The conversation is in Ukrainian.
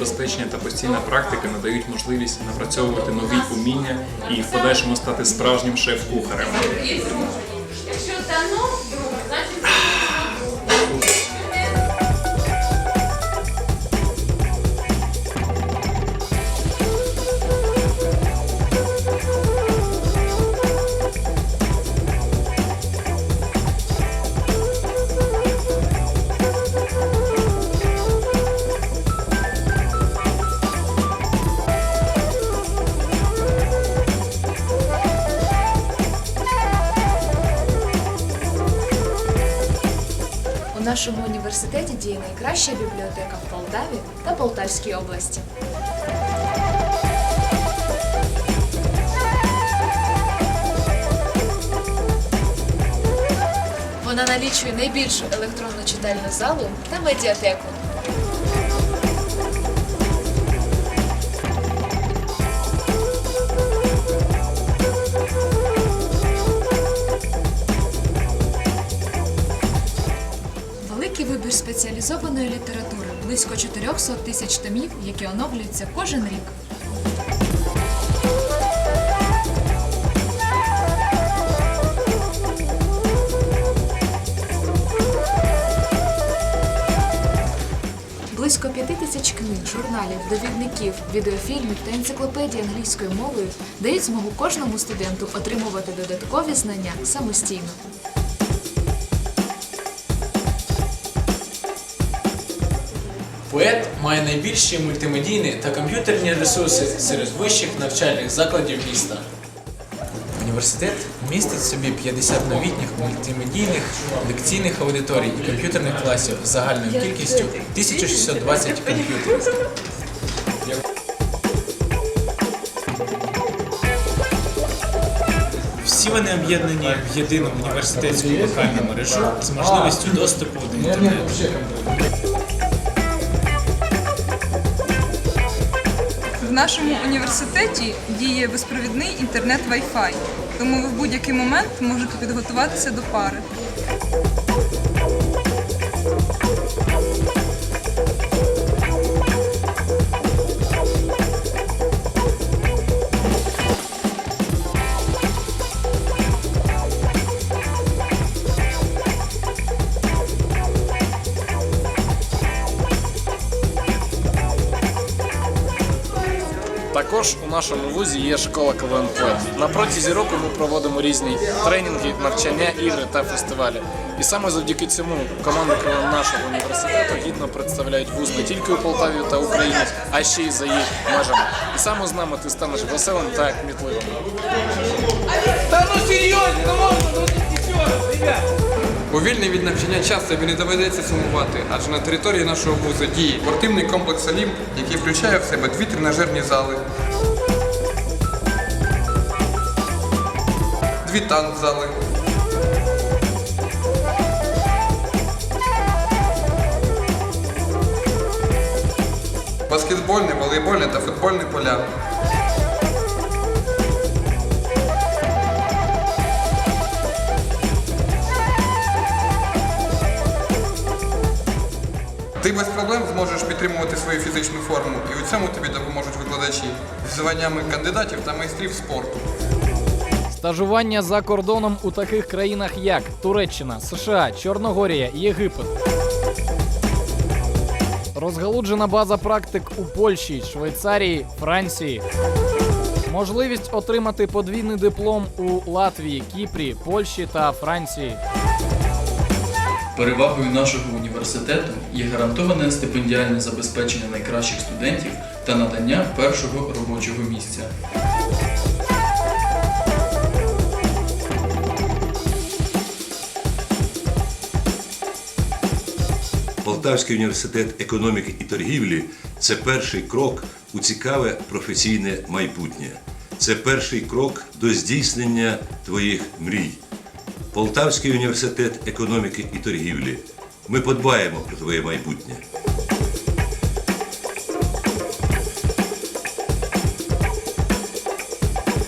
навчання та постійна практика надають можливість напрацьовувати нові уміння і в подальшому стати справжнім шеф-кухарем. Нашому університеті діє найкраща бібліотека в Полтаві та Полтавській області. Вона налічує найбільшу електронну читальну залу та медіатеку. Великий вибір спеціалізованої літератури, близько 400 тисяч томів, які оновлюються кожен рік. Близько п'яти тисяч книг, журналів, довідників, відеофільмів та енциклопедій англійською мовою дають змогу кожному студенту отримувати додаткові знання самостійно. Поет має найбільші мультимедійні та комп'ютерні ресурси серед вищих навчальних закладів міста. Університет містить в собі 50 новітніх мультимедійних лекційних аудиторій і комп'ютерних класів з загальною кількістю 1620 комп'ютерів. Всі вони об'єднані в єдину університетську локальну мережу з можливістю доступу до інтернету. Нашому університеті діє безпровідний інтернет Wi-Fi, тому ви в будь-який момент можете підготуватися до пари. Також у нашому вузі є школа КВН Поет. На протязі року ми проводимо різні тренінги, навчання, ігри та фестивалі. І саме завдяки цьому команди КВН нашого університету гідно представляють вуз не тільки у Полтаві та Україні, а ще й за їх межами. І саме з нами ти станеш веселим та кмітливим. У вільний від навчання час тобі не доведеться сумувати, адже на території нашого вузу діє спортивний комплекс Олімп, який включає в себе дві тренажерні зали, дві танцзали, баскетбольне, волейбольне та футбольне поля. Ти без проблем зможеш підтримувати свою фізичну форму, і у цьому тобі допоможуть викладачі з званнями кандидатів та майстрів спорту. Стажування за кордоном у таких країнах, як Туреччина, США, Чорногорія, Єгипет. Розгалуджена база практик у Польщі, Швейцарії, Франції. Можливість отримати подвійний диплом у Латвії, Кіпрі, Польщі та Франції. Перевагою нашого університету є гарантоване стипендіальне забезпечення найкращих студентів та надання першого робочого місця. Полтавський університет економіки і торгівлі це перший крок у цікаве професійне майбутнє. Це перший крок до здійснення твоїх мрій. Полтавський університет економіки і торгівлі. Ми подбаємо про твоє майбутнє.